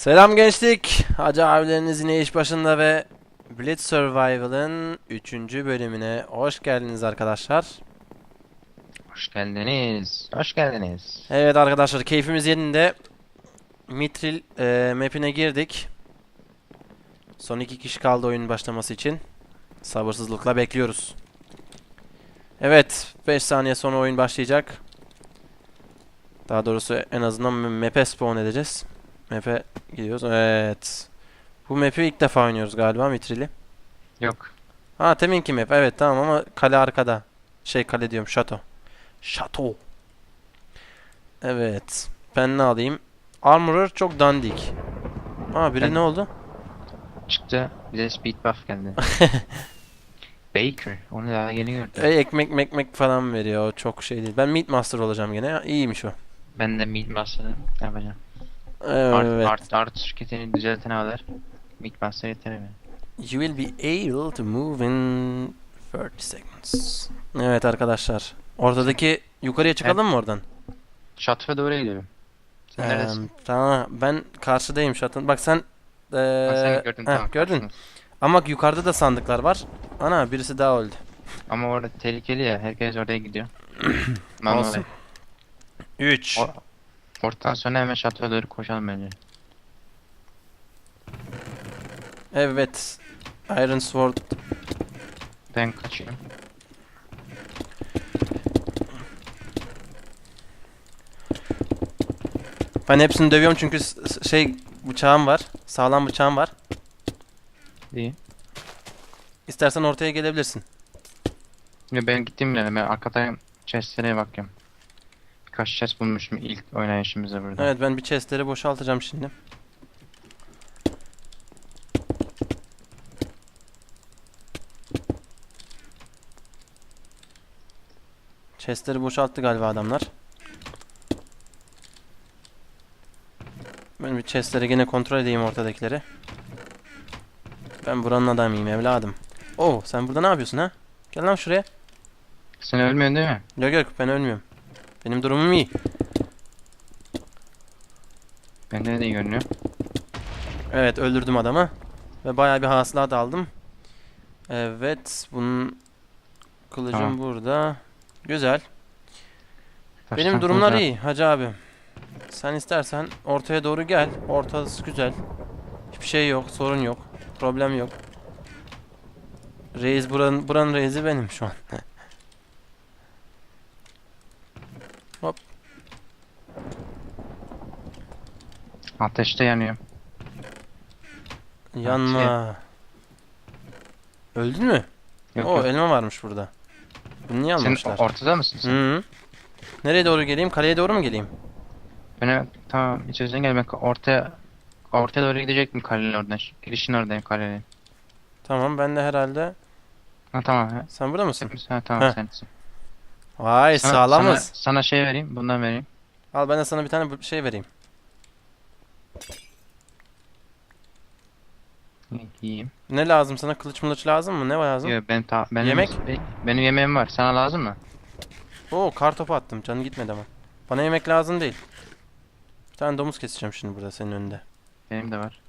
Selam gençlik. Hacı abileriniz yine iş başında ve Blitz Survival'ın 3. bölümüne hoş geldiniz arkadaşlar. Hoş geldiniz. Hoş geldiniz. Evet arkadaşlar keyfimiz yerinde. Mitril e, map'ine girdik. Son iki kişi kaldı oyunun başlaması için. Sabırsızlıkla bekliyoruz. Evet 5 saniye sonra oyun başlayacak. Daha doğrusu en azından map'e spawn edeceğiz. Map'e gidiyoruz. Evet. Bu map'i ilk defa oynuyoruz galiba Mitril'i. Yok. Ha teminki map evet tamam ama kale arkada. Şey kale diyorum şato. Şato. Evet. Ben ne alayım? Armorer çok dandik. Aa biri Ben- ne oldu? Çıktı. Bize speed buff geldi. Baker. Onu daha yeni gördüm. E, ekmek mekmek falan veriyor. Çok şey değil. Ben Meat Master olacağım gene. İyiymiş o. Ben de Meat Master'ı yapacağım. Evet. Art, art, art şirketini düzeltene kadar Meat Master yeter mi? You will be able to move in 30 seconds. Evet arkadaşlar. Ortadaki yukarıya çıkalım mı oradan? Şatoya doğru gidiyorum. Sen neredesin? Eee, tamam ben karşıdayım şatın. Bak sen Ha, sen gördün heh, tamam. gördün. karşındasın. Ama yukarıda da sandıklar var. Ana birisi daha öldü. Ama orada tehlikeli ya. Herkes oraya gidiyor. Olsun. 3. Ortadan sonra hemen şatoya doğru koşalım bence. Evet. Iron Sword. Ben kaçıyorum. Ben hepsini dövüyorum çünkü şey bıçağım var. Sağlam bıçağım var. İyi. İstersen ortaya gelebilirsin. Ya ben gittim bile. Ben arkadan chestlere bakıyorum. Birkaç chest bulmuşum ilk oynayışımızda burada. Evet ben bir chestleri boşaltacağım şimdi. Chestleri boşalttı galiba adamlar. Ben bir chestleri yine kontrol edeyim ortadakileri. Ben buranın adamıyım evladım. Oo sen burada ne yapıyorsun ha? Gel lan şuraya. Sen ölmüyorsun değil mi? Yok yok ben ölmüyorum. Benim durumum iyi. Bende de iyi görünüyor. Evet öldürdüm adamı. Ve bayağı bir hasılat aldım. Evet bunun kılıcım Tamam. burada. Güzel. Benim Taştan durumlar kılıç iyi hacı abi. Sen istersen ortaya doğru gel. Ortası güzel. Hiçbir şey yok, sorun yok. Problem yok. Reis buranın buranın reisi benim şu an. Ateşte yanıyor. Yanma. Öldün mü? Yok O yok. elma varmış burada. Bunu niye Sen almamışlar? ortada mısın sen? Hı -hı. Nereye doğru geleyim? Kaleye doğru mu geleyim? Ben tamam içeriden gel ben ortaya ortaya doğru gidecektim kalenin oradan. Girişin oradayım kalenin. Tamam ben de herhalde. Ha tamam. Ha, Sen burada mısın? ha, tamam Heh. sensin. Vay Sana, sağlamız. Sana, sana şey vereyim bundan vereyim. Al ben de sana bir tane şey vereyim. Yiyeyim. Ne lazım sana? Kılıç mılıç lazım mı? Ne lazım? Yo, ben ta, benim, Yemek? be- benim yemeğim var. Sana lazım mı? Oo kar topu attım. Canı gitmedi ama. Bana yemek lazım değil. Bir tane domuz keseceğim şimdi burada senin önünde. Benim de var.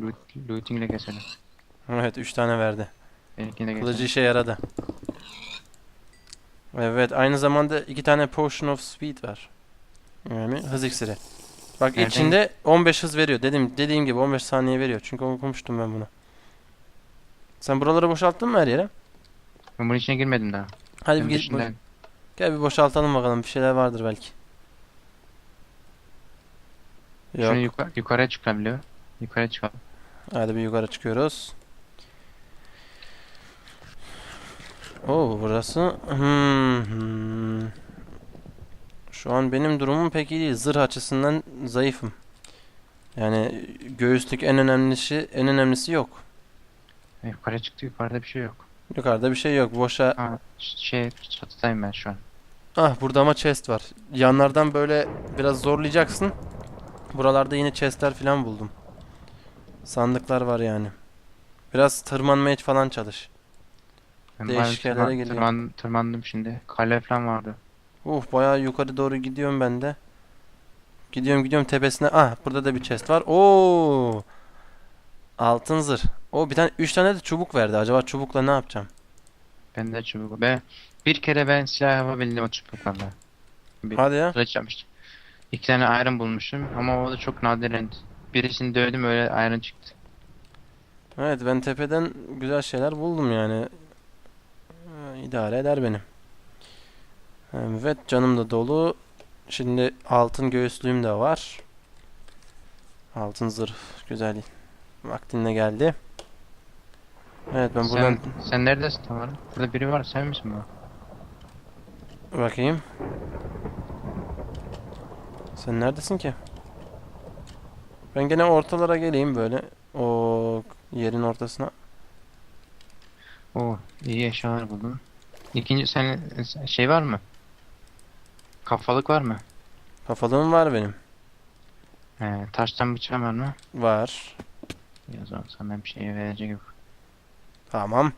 Loot, looting ile keselim. Evet 3 tane verdi. Benimkini de Kılıcı işe yaradı. Evet aynı zamanda iki tane Potion of Speed var. Yani hız iksiri. Bak Nereden- içinde 15 hız veriyor. Dedim dediğim gibi 15 saniye veriyor. Çünkü okumuştum ben bunu. Sen buraları boşalttın mı her yere? Ben bunun içine girmedim daha. Hadi bir dışındayım. gel bir boşaltalım bakalım. Bir şeyler vardır belki. Yok. Şunu yukarı, yukarıya çıkabiliyor. Yukarıya çıkalım. Hadi bir yukarı çıkıyoruz. Oo burası. Hmm, hmm. Şu an benim durumum pek iyi değil. Zırh açısından zayıfım. Yani göğüslük en önemlisi en önemlisi yok. E, Yukarıya çıktı yukarıda bir şey yok. Yukarıda bir şey yok. Boşa. Ha, şey çatıdayım ben şu an. Ah burada ama chest var. Yanlardan böyle biraz zorlayacaksın. Buralarda yine chestler falan buldum. Sandıklar var yani. Biraz tırmanmaya falan çalış. Ben Değişik yerlere tırman- geliyor. tırman- tırmandım şimdi. Kale falan vardı. Uf bayağı yukarı doğru gidiyorum ben de. Gidiyorum gidiyorum tepesine. Ah burada da bir chest var. Oo! Altın zırh. O bir tane 3 tane de çubuk verdi. Acaba çubukla ne yapacağım? Ben de çubuk. Ben bir kere ben silah yapabildim o çubuklarla. Bir Hadi ya. kılıç yapmıştım. İki tane iron bulmuşum ama o da çok nadiren. Birisini dövdüm öyle iron çıktı. Evet ben tepeden güzel şeyler buldum yani. Ee, İdare eder benim. Evet canım da dolu. Şimdi altın göğüslüğüm de var. Altın zırh güzel. Vaktinde geldi. Evet ben buradan Sen, sen neredesin Tamara? Burada biri var sen misin bu? bakayım. Sen neredesin ki? Ben gene ortalara geleyim böyle. O yerin ortasına. Oo iyi eşyalar buldum. İkinci sen şey var mı? Kafalık var mı? Kafalığım var benim. He, taştan bıçağın var mı? Var. Ya o zaman sana bir şey verecek yok. Tamam.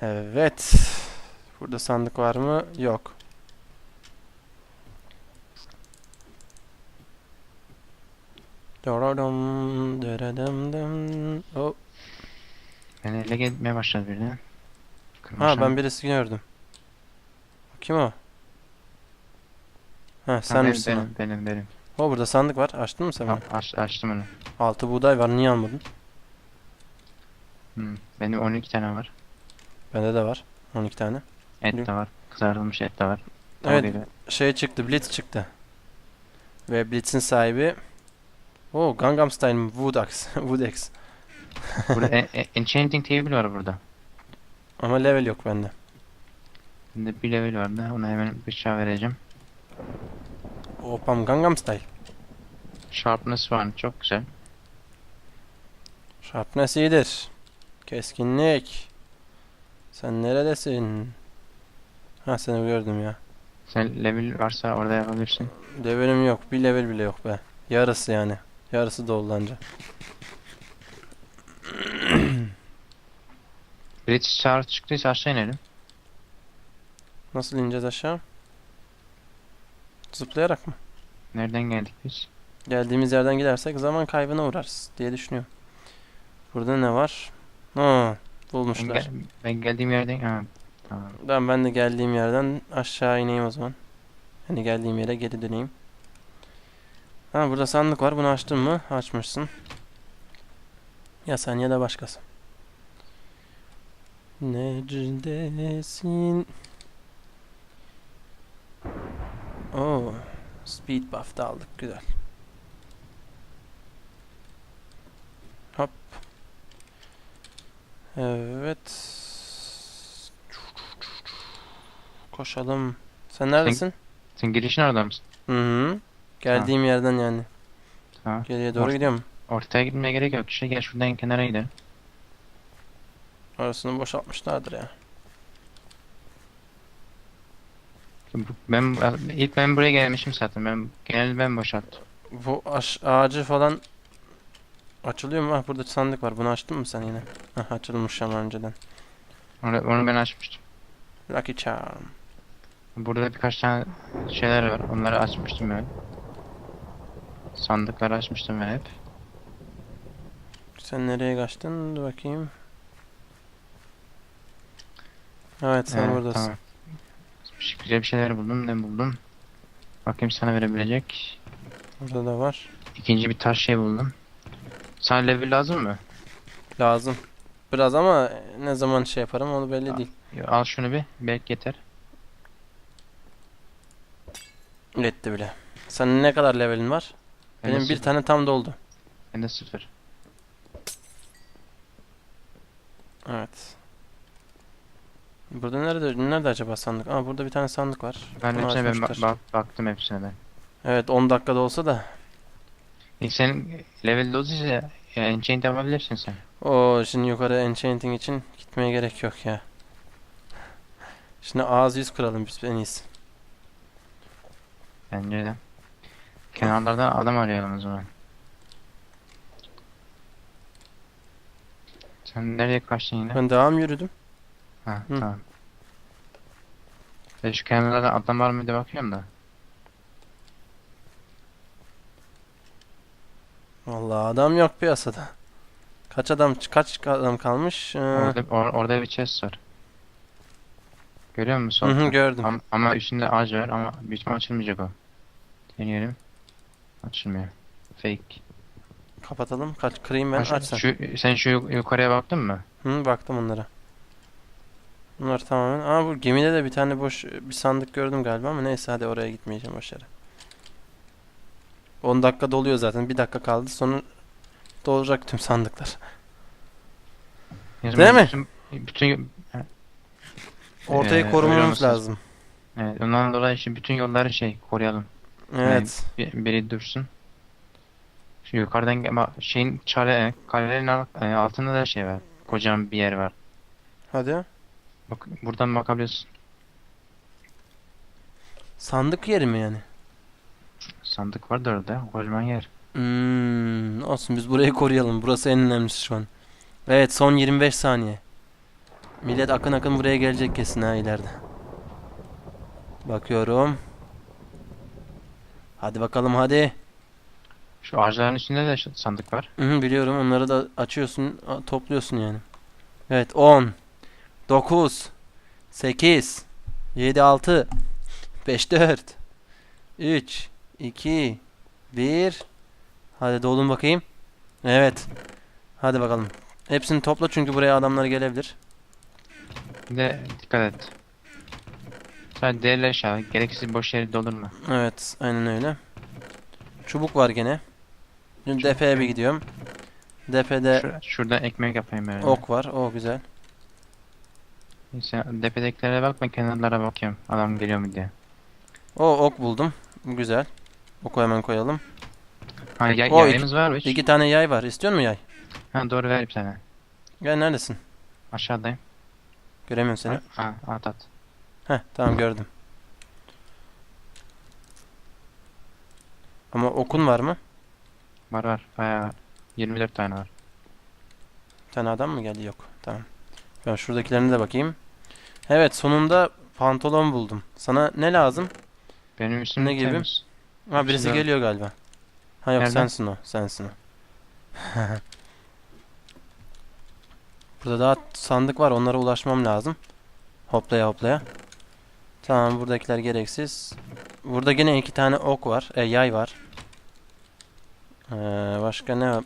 Evet. Burada sandık var mı? Yok. Doradam, deredem dem. Oh. Ben ele gitmeye başladı birden. Ha ben birisi gördüm. Kim o? Ha sen benim, misin benim, benim, benim. O burada sandık var. Açtın mı sen? Ha, aç, açtım onu. Altı buğday var. Niye almadın? Hmm, benim 12 tane var. Bende de var. 12 tane. Et de var. Kızartılmış et de var. Evet. Tavuğuyla. Şey çıktı. Blitz çıktı. Ve Blitz'in sahibi o Gangnam Style mi? Wood Axe. Wood Axe. Burada e- e- enchanting table var burada. Ama level yok bende. Bende bir level vardı. Ona hemen bıçağı vereceğim. Opam Gangnam Style. Sharpness var. Çok güzel. Sharpness iyidir. Keskinlik. Sen neredesin? Ha seni gördüm ya. Sen level varsa orada yapabilirsin. Levelim yok. Bir level bile yok be. Yarısı yani. Yarısı doldu anca. British Char çıktıysa aşağı inelim. Nasıl ineceğiz aşağı? Zıplayarak mı? Nereden geldik biz? Geldiğimiz yerden gidersek zaman kaybına uğrarız diye düşünüyorum. Burada ne var? Ha, Ben, bulmuşlar. gel- ben geldiğim yerden... Ha, tamam. Ben ben de geldiğim yerden aşağı ineyim o zaman. Hani geldiğim yere geri döneyim. Ha burada sandık var. Bunu açtın mı? Açmışsın. Ya sen ya da başkası. Neredesin? Oo, speed buff da aldık. Güzel. Hop. Evet. Koşalım. Sen neredesin? Sen girişin orada mısın? Hı hı. Geldiğim yerden yani. Tamam. Geriye doğru Orta- gidiyorum. Ortaya gitmeye gerek yok. Şey gel şuradan kenara gidelim. Orasını boşaltmışlardır ya. Ben ilk ben buraya gelmişim zaten. Ben genelde ben boşalttım. Bu aş ağacı falan açılıyor mu? Ah burada sandık var. Bunu açtın mı sen yine? Hah açılmış ama önceden. Onu, onu ben açmıştım. Lucky Charm. Burada birkaç tane şeyler var. Onları açmıştım ben. Sandıkları açmıştım ben hep. Sen nereye kaçtın? Dur bakayım. Evet sen Evet, buradasın. tamam. Güzel bir şeyler buldum. Ne buldum? Bakayım sana verebilecek. Burada da var. İkinci bir taş şey buldum. Sana level lazım mı? Lazım. Biraz ama ne zaman şey yaparım onu belli Aa. değil. Al şunu bir. Belki yeter. Etti bile. Senin ne kadar levelin var? Bende Benim bir sıfır. tane tam doldu. Bende sıfır. Evet. Burada nerede nerede acaba sandık? Aa burada bir tane sandık var. Ben Bunu hepsine ben ba- baktım hepsine ben. Evet 10 dakikada olsa da. İlk senin level doluysa ya enchant yapabilirsin sen. O şimdi yukarı enchanting için gitmeye gerek yok ya. Şimdi ağız yüz kuralım biz en iyisi. Bence de. Kenarlardan adam arayalım o zaman. Sen nereye kaçtın yine? Ben devam yürüdüm. Ha Hı. tamam. Ben şu adam var mı diye bakıyorum da. Vallahi adam yok piyasada. Kaç adam kaç adam kalmış? Ee, Orada, or- orada bir chest var. Görüyor musun? hı hı, gördüm. Ama, ama üstünde ağaç var ama büyük ihtimal açılmayacak o. Deneyelim. Açılmıyor. Fake. Kapatalım. Kaç kırayım ben aç sen. Şu, sen şu yuk- yukarıya baktın mı? Hı, baktım onlara. Bunlar tamamen. Aa bu gemide de bir tane boş bir sandık gördüm galiba ama neyse hadi oraya gitmeyeceğim boş yere. 10 dakika doluyor zaten. Bir dakika kaldı. Sonra dolacak tüm sandıklar. Yani Değil mi? Bütün, Ortayı Ee, korumamız lazım. evet, ondan dolayı şimdi bütün yolları şey koruyalım. Evet. Bir, biri dursun. Şu yukarıdan şeyin çare, kalenin al- e, altında da şey var. Kocaman bir yer var. Hadi. Bak buradan bakabiliyorsun. Sandık yeri mi yani? Sandık vardı orada. Kocaman yer. Hmm, olsun biz burayı koruyalım. Burası en önemlisi şu an. Evet son 25 saniye. Millet akın akın buraya gelecek kesin ha ileride. Bakıyorum. Hadi bakalım hadi. Şu ağaçların üstünde de sandık var. Hı hı, biliyorum onları da açıyorsun topluyorsun yani. Evet 10 9 8 7 6 5 4 3 2 1 Hadi dolun bakayım. Evet. Hadi bakalım. Hepsini topla çünkü buraya adamlar gelebilir. Bir de dikkat et. Sadece değerli eşya. Gereksiz boş yeri doldurma. Evet, aynen öyle. Çubuk var gene. Şimdi defeye bir gidiyorum. Defede Şur- şuradan ekmek yapayım böyle. ok var. O güzel. Sen depedekilere bak ben kenarlara bakıyorum. Adam geliyor mu diye. O ok buldum. Güzel. Oku hemen koyalım. Ha ya, O, yayımız var mı? İki tane yay var. İstiyor musun yay? Ha doğru ver bir tane. Gel neredesin? Aşağıdayım. Göremiyorum seni. Ha at at. Heh tamam gördüm. Ama okun var mı? Var var. Bayağı 24 tane var. Bir tane adam mı geldi? Yok. Tamam. Ben şuradakilerine de bakayım. Evet sonunda pantolon buldum. Sana ne lazım? Benim üstüm Ne gibi? temiz. Ha birisi Şurada. geliyor galiba. Ha yok Nereden? sensin o. Sensin o. Burada daha sandık var. Onlara ulaşmam lazım. Hoplaya hoplaya. Tamam buradakiler gereksiz. Burada gene iki tane ok var. E, yay var. Ee, başka ne? Ee,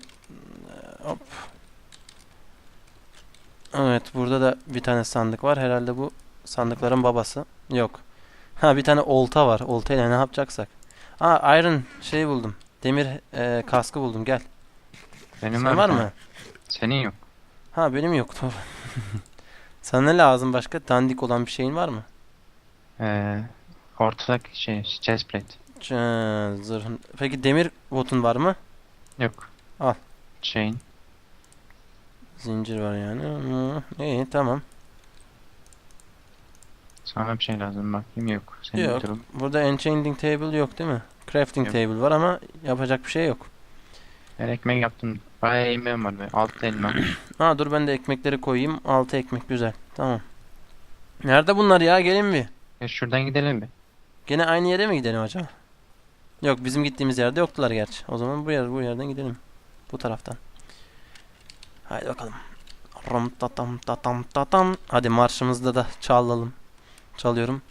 Hop. Evet burada da bir tane sandık var. Herhalde bu sandıkların babası. Yok. Ha bir tane olta var. Oltayla ne yapacaksak. Aa iron şey buldum. Demir e, kaskı buldum. Gel. Benim Sen var mı? Senin yok. Ha benim yok. Doğru. Sana ne lazım başka? Dandik olan bir şeyin var mı? Ee, ortadaki şey chest plate. Ç- Zırhın. Peki demir botun var mı? Yok. Al. Chain. Zincir var yani. Hı, iyi tamam. Sana bir şey lazım bakayım yok. Senin Yok. durum. Burada enchanting table yok değil mi? Crafting Yok. table var ama yapacak bir şey yok. Ben ekmek yaptım. Bayağı yemeğim var be. Altı elma. Ha dur ben de ekmekleri koyayım. Altı ekmek güzel. Tamam. Nerede bunlar ya? Gelin bir. ya şuradan gidelim bir. Gene aynı yere mi gidelim acaba? Yok bizim gittiğimiz yerde yoktular gerçi. O zaman bu yer bu yerden gidelim. Bu taraftan. Haydi bakalım. Ram tatam tatam tatam. Hadi marşımızda da çalalım. Çalıyorum.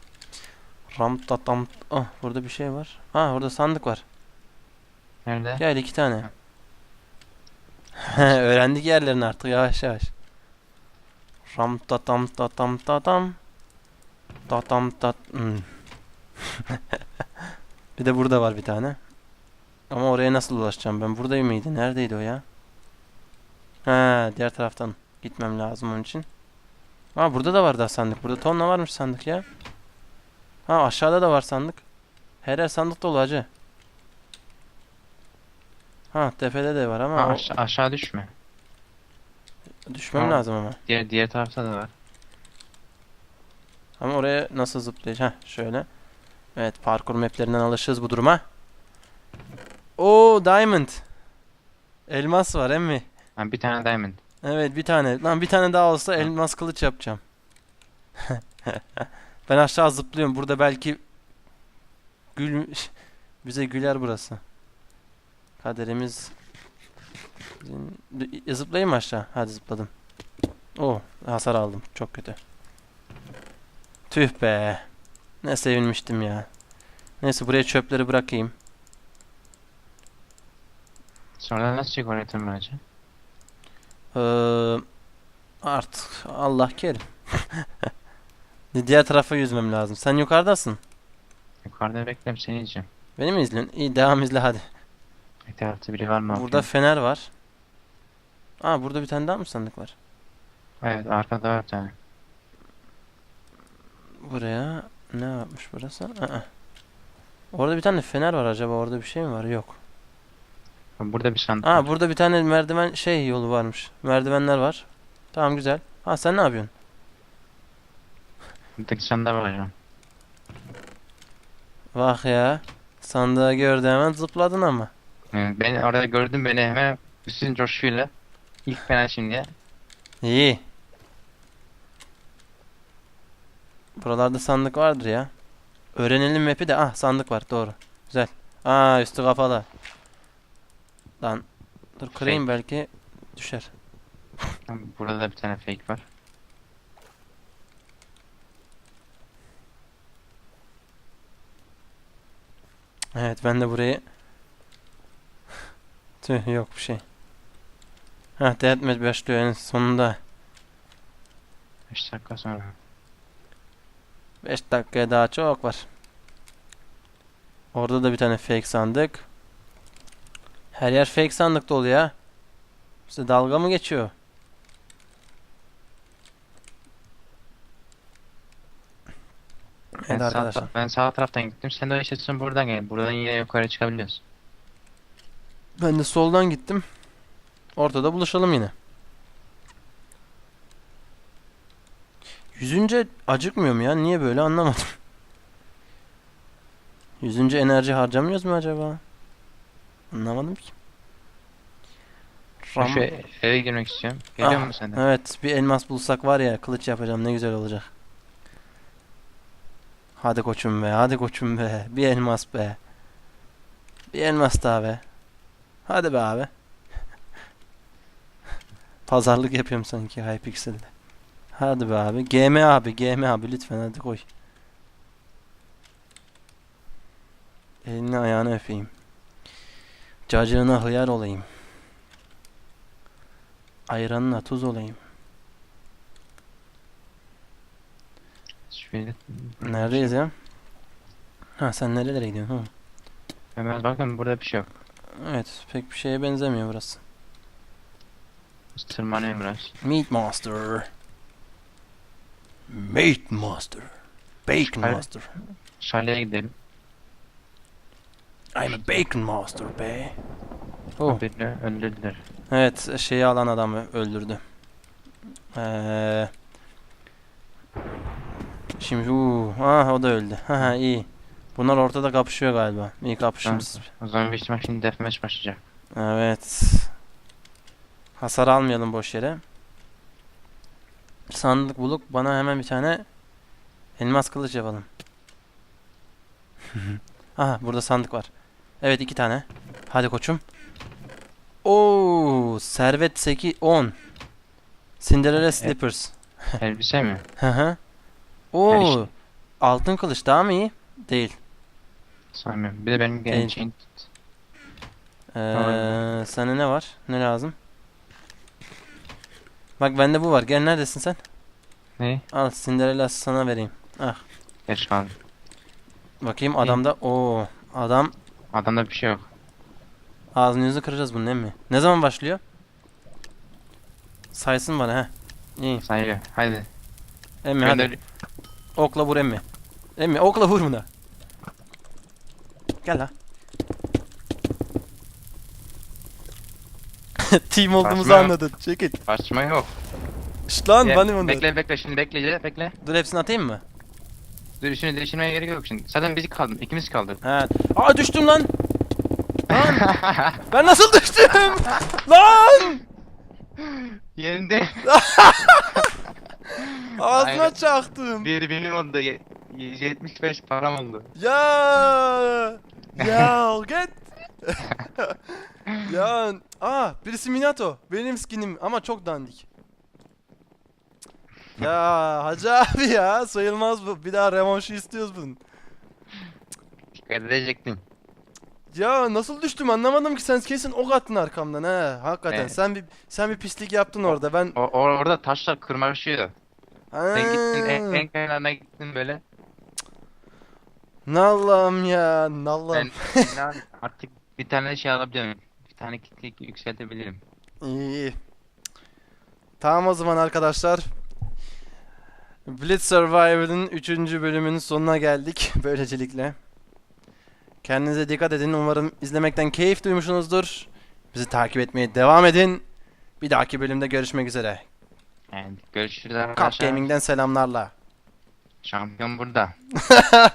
Ram tatam. Oh burada bir şey var. Ha orada sandık var. Nerede? Gel iki tane. Öğrendik yerlerini artık yavaş yavaş. Ram tatam tatam tatam. Tatam tat. Hmm. bir de burada var bir tane. Ama oraya nasıl ulaşacağım ben? Burada mıydı? Neredeydi o ya? Ha, diğer taraftan gitmem lazım onun için. Ha burada da var daha sandık. Burada tonla varmış sandık ya. Ha aşağıda da var sandık. Her yer sandık dolu hacı. Ha tepede de var ama Ha, o- aşa- aşağı düşme. düşmem Ha. lazım ama. Diğer diğer tarafta da var. Ama oraya nasıl zıplayacağım? Heh, şöyle. Evet parkur maplerinden alışığız bu duruma. Oo diamond. Elmas var emmi. Ha, bir tane diamond. Evet bir tane. Lan bir tane daha olsa elmas kılıç yapacağım. ben aşağı zıplıyorum. Burada belki gül bize güler burası. Kaderimiz Zıplayayım aşağı? Hadi zıpladım. Oo, hasar aldım. Çok kötü. Tüh be. Ne sevinmiştim ya. Neyse buraya çöpleri bırakayım. Sonra nasıl çık tırmanacak? Ee, artık Allah kerim. Diğer tarafa yüzmem lazım. Sen yukarıdasın. Yukarıda beklerim seni yiyeceğim. Beni mi izliyorsun? İyi devam izle hadi. Etrafta biri var mı? Burada bakayım. fener var. Aa burada bir tane daha mı sandık var? Evet arkada var bir tane. Buraya ne yapmış burası? Aa. Orada bir tane fener var acaba orada bir şey mi var? Yok. Burada bir sandık var. burada bir tane merdiven şey yolu varmış. Merdivenler var. Tamam güzel. Ha sen ne yapıyorsun? Buradaki sandığa bakacağım. Bak ya. Sandığı gördü hemen zıpladın ama. Yani beni orada gördün beni hemen bütün coşkuyla ilk ben şimdi İyi. Buralarda sandık vardır ya. Öğrenelim map'i de. Ah sandık var doğru. Güzel. Aa üstü kapalı. Lan. Dur kırayım belki düşer. burada da bir tane fake var. Evet ben de burayı Tüh yok bir şey. Heh deathmatch başlıyor en sonunda. 5 dakika sonra. 5 dakikaya daha çok var. Orada da bir tane fake sandık. Her yer fake sandık dolu ya. İşte dalga mı geçiyor? Evet Ben sağ, arkadaşlar. ben sağ taraftan gittim. Sen de işte buradan gel. Buradan yine yukarı çıkabiliyoruz. Ben de soldan gittim. Ortada buluşalım yine. Yüzünce acıkmıyorum ya. Niye böyle anlamadım. Yüzünce enerji harcamıyoruz mu acaba? Anlamadım ki. Ben Ram- şu eve girmek istiyorum. Geliyor Ah, musun sen de? Evet bir elmas bulsak var ya kılıç yapacağım ne güzel olacak. Hadi koçum be hadi koçum be bir elmas be. Bir elmas daha be. Hadi be abi. Pazarlık yapıyorum sanki Hypixel'de. Hadi be abi. GM abi GM abi lütfen hadi koy. Elini ayağını öpeyim. Cacığına hıyar olayım. Ayranına tuz olayım. Şöyle Neredeyiz ya? Ha sen nerelere gidiyorsun? Ha. hemen bakın burada bir şey yok. Evet pek bir şeye benzemiyor burası. Biz tırmanıyorum biraz. Meat Master. Meat Master. Bacon Hayır. Master. Şaleye gidelim. I'm a Bacon Master be. Oh. Birini öldürdüler. Evet şeyi alan adamı öldürdü. Ee, şimdi uu, ah o da öldü. Ha iyi. Bunlar ortada kapışıyor galiba. İyi kapışırız. O zaman büyük ihtimal şimdi deathmatch başlayacak. Evet. Hasar almayalım boş yere. Sandık bulup bana hemen bir tane elmas kılıç yapalım. Aha burada sandık var. Evet iki tane. Hadi koçum. Oo, servet 8 10. Cinderella slippers. Elbise mi? Hı hı. Her Oo, işte. altın kılıç daha mı iyi? Değil. Sanmıyorum. Bir de benim El- gençliğim. Ee, sana ne var? Ne lazım? Bak bende bu var. Gel neredesin sen? Ne? Al Cinderella sana vereyim. Geç kaldım. Bakayım adamda o adam Adamda bir şey yok. ağzını yüzünü kıracağız bunun emmi. Ne zaman başlıyor? Saysın bana he. İyi. Sayıyor. Haydi. Emmi hadi. Gönder. Okla vur emmi. Emmi okla vur buna. Gel la. Team olduğumuzu Saçma. anladın. Çekil. Açma yok. Şşt lan bana bekle bekle şimdi bekle bekle. Dur hepsini atayım mı? Dur şunu değiştirmeye gerek yok şimdi. Zaten biz kaldım. ikimiz kaldık. He. Aa düştüm lan. Lan. ben nasıl düştüm? lan. Yerinde. Ağzına Aynen. çaktım. Bir benim oldu. Ye- 75 param oldu. Ya. Ya git. ya aa birisi Minato. Benim skinim ama çok dandik. Ya hacı abi ya sayılmaz bu. Bir daha revanşı istiyoruz bunun. Dikkat edecektin. Ya nasıl düştüm anlamadım ki sen kesin ok attın arkamdan ha. Hakikaten Evet. sen bir sen bir pislik yaptın orada. Ben O, o- orada taşlar kırmaşıyor. Sen gittin en, en kenarına gittin böyle. Nallam ya nallam. Ben inan artık bir tane şey alabiliyorum. Bir tane kitle yükseltebilirim. İyi iyi. Tamam o zaman arkadaşlar. Blitz Survival'ın 3. bölümünün sonuna geldik böylecelikle. Kendinize dikkat edin. Umarım izlemekten keyif duymuşsunuzdur. Bizi takip etmeye devam edin. Bir dahaki bölümde görüşmek üzere. Yani görüşürüz Cup arkadaşlar. Gaming'den selamlarla. Şampiyon burada.